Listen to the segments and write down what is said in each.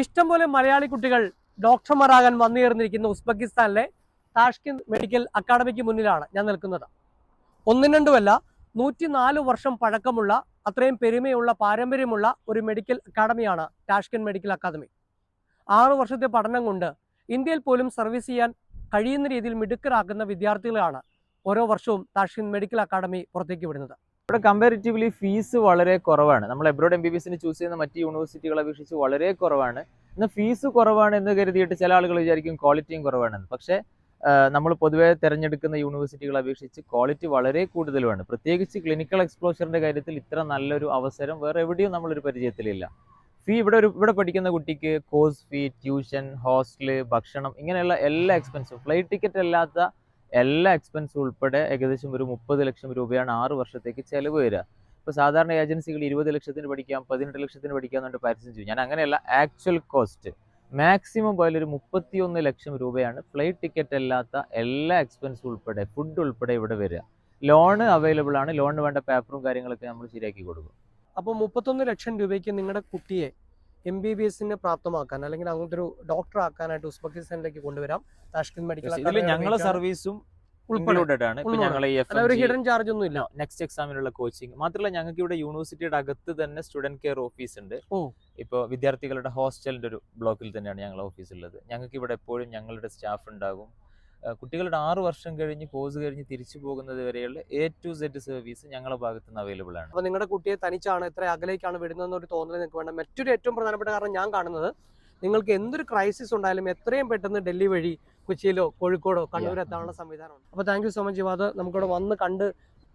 ഇഷ്ടംപോലെ മലയാളി കുട്ടികൾ ഡോക്ടർമാരാകാൻ വന്നുചേർന്നിരിക്കുന്ന ഉസ്ബെക്കിസ്ഥാനിലെ താഷ്കിൻ medical academic മുന്നിലാണ് ഞാൻ നിൽക്കുന്നത്. ഒന്നും രണ്ടുമല്ല നൂറ്റിനാല് വർഷം പഴക്കമുള്ള അത്രയും പെരുമയുള്ള പാരമ്പര്യമുള്ള ഒരു മെഡിക്കൽ അക്കാദമിയാണ് ടാഷ്കിൻ മെഡിക്കൽ അക്കാദമി. ആറു വർഷത്തെ പഠനം കൊണ്ട് ഇന്ത്യയിൽ പോലും സർവീസ് ചെയ്യാൻ കഴിയുന്ന രീതിയിൽ മിടുക്കരാക്കുന്ന വിദ്യാർത്ഥികളാണ് ഓരോ വർഷവും താഷ്കിൻ മെഡിക്കൽ അക്കാദമി പുറത്തേക്ക് വിടുന്നത്. ഇവിടെ കമ്പാരിറ്റീവ്ലി ഫീസ് വളരെ കുറവാണ്. നമ്മൾ എബ്രോഡ് എം ബി ബി എസിന് ചൂസ് ചെയ്യുന്ന മറ്റ് യൂണിവേഴ്സിറ്റികളെ അപേക്ഷിച്ച് വളരെ കുറവാണ്. എന്നാൽ ഫീസ് കുറവാണ് എന്ന് കരുതിയിട്ട് ചില ആളുകൾ വിചാരിക്കും ക്വാളിറ്റിയും കുറവാണെന്ന്. പക്ഷേ നമ്മൾ പൊതുവേ തിരഞ്ഞെടുക്കുന്ന യൂണിവേഴ്സിറ്റികളെ അപേക്ഷിച്ച് ക്വാളിറ്റി വളരെ കൂടുതലുമാണ്. പ്രത്യേകിച്ച് ക്ലിനിക്കൽ എക്സ്പ്ലോഷറിന്റെ കാര്യത്തിൽ ഇത്ര നല്ലൊരു അവസരം വേറെ എവിടെയും നമ്മളൊരു പരിചയത്തിലില്ല. ഫീ ഇവിടെ ഒരു ഇവിടെ പഠിക്കുന്ന കുട്ടിക്ക് കോഴ്സ് ഫീ ട്യൂഷൻ ഹോസ്റ്റൽ ഭക്ഷണം ഇങ്ങനെയുള്ള എല്ലാ എക്സ്പെൻസും ഫ്ലൈറ്റ് ടിക്കറ്റ് അല്ലാത്ത എല്ലാ എക്സ്പെൻസും ഉൾപ്പെടെ ഏകദേശം ഒരു മുപ്പത് ലക്ഷം രൂപയാണ് ആറ് വർഷത്തേക്ക് ചിലവ് വരിക. ഇപ്പോൾ സാധാരണ ഏജൻസികൾ ഇരുപത് ലക്ഷത്തിന് പഠിക്കാം പതിനെട്ട് ലക്ഷത്തിന് പഠിക്കാം എന്നിട്ട് പരസ്യം ചെയ്യും. ഞാൻ അങ്ങനെയല്ല ആക്ച്വൽ കോസ്റ്റ് മാക്സിമം പോയാൽ ഒരു മുപ്പത്തിയൊന്ന് ലക്ഷം രൂപയാണ് ഫ്ലൈറ്റ് ടിക്കറ്റ് അല്ലാത്ത എല്ലാ എക്സ്പെൻസും ഉൾപ്പെടെ ഫുഡ് ഉൾപ്പെടെ ഇവിടെ വരിക. ലോണ് അവൈലബിൾ ആണ്. ലോണിന് വേണ്ട പേപ്പറും കാര്യങ്ങളൊക്കെ നമ്മൾ ശരിയാക്കി കൊടുക്കും. അപ്പോൾ മുപ്പത്തൊന്ന് ലക്ഷം രൂപയ്ക്ക് നിങ്ങളുടെ കുട്ടിയെ എം ബി ബി എസിന് പ്രാപ്തമാക്കാൻ അല്ലെങ്കിൽ അങ്ങനത്തെ ഒരു ഡോക്ടർ ആക്കാനായിട്ട് ഉസ്ബെക്കിസ്ഥാനിലേക്ക് കൊണ്ടുവരാം. താഷ്കിൻ മെഡിക്കൽ ഞങ്ങളെ സർവീസും ഒരു ഹിഡൻ ചാർജ് ഒന്നും ഇല്ല. നെക്സ്റ്റ് എക്സാമിനുള്ള കോച്ചിങ് മാത്രമല്ല ഞങ്ങൾക്ക് ഇവിടെ യൂണിവേഴ്സിറ്റിയുടെ അകത്ത് തന്നെ സ്റ്റുഡന്റ് കെയർ ഓഫീസ് ഉണ്ട്. ഇപ്പോൾ വിദ്യാർത്ഥികളുടെ ഹോസ്റ്റലിന്റെ ഒരു ബ്ലോക്കിൽ തന്നെയാണ് ഞങ്ങളുടെ ഓഫീസ് ഉള്ളത്. ഞങ്ങൾക്ക് ഇവിടെ എപ്പോഴും ഞങ്ങളുടെ സ്റ്റാഫ് ഉണ്ടാകും. കുട്ടികളുടെ ആറു വർഷം കഴിഞ്ഞ് കോഴ്സ് കഴിഞ്ഞ് തിരിച്ചു പോകുന്നത് വരെയുള്ള എ ടു സെഡ് സർവീസ് ഞങ്ങളുടെ ഭാഗത്ത് നിന്ന് അവൈലബിൾ ആണ്. അപ്പോൾ നിങ്ങളുടെ കുട്ടിയെ തനിച്ചാണ് ഇത്ര അകലേക്കാണ് വിടുന്നതെന്ന് ഒരു തോന്നൽ നിങ്ങൾക്ക് വേണ്ട മറ്റൊരു ഏറ്റവും പ്രധാനപ്പെട്ട കാരണം ഞാൻ കാണുന്നത് നിങ്ങൾക്ക് എന്തൊരു ക്രൈസിസ് ഉണ്ടായാലും എത്രയും പെട്ടെന്ന് ഡൽഹി വഴി കൊച്ചിയിലോ കോഴിക്കോടോ കണ്ണൂർ. എത്താനുള്ള സംവിധാനമുണ്ട്. അപ്പോൾ thank you so much Jivad. നമുക്കിവിടെ വന്ന് കണ്ട്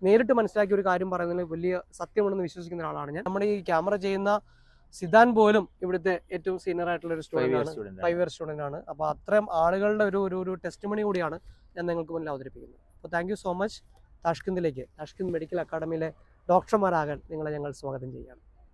നേരിട്ട് മനസ്സിലാക്കിയ ഒരു കാര്യം പറയുന്നതിൽ വലിയ സത്യമുണ്ടെന്ന് വിശ്വസിക്കുന്ന ഒരാളാണ് ഞാൻ. നമ്മുടെ ഈ ക്യാമറ ചെയ്യുന്ന സിദ്ധാൻ പോലും ഇവിടുത്തെ ഏറ്റവും സീനിയർ ആയിട്ടുള്ള ഒരു സ്റ്റുഡന്റ് സ്റ്റുഡന്റ് ആണ്. ഫൈവ് ഇയർ സ്റ്റുഡന്റ് ആണ്. അപ്പോൾ അത്രയും ആളുകളുടെ ഒരു ഒരു ഒരു ടെസ്റ്റ് മണി കൂടിയാണ് ഞാൻ നിങ്ങൾക്ക് മുന്നിൽ അവതരിപ്പിക്കുന്നത്. അപ്പോൾ താങ്ക് യു സോ മച്ച് താഷ്കിന്ദിലേക്ക് താഷ്കിന്ദ് മെഡിക്കൽ അക്കാഡമിയിലെ ഡോക്ടർമാരാകാൻ നിങ്ങളെ ഞങ്ങൾ സ്വാഗതം ചെയ്യുകയാണ്.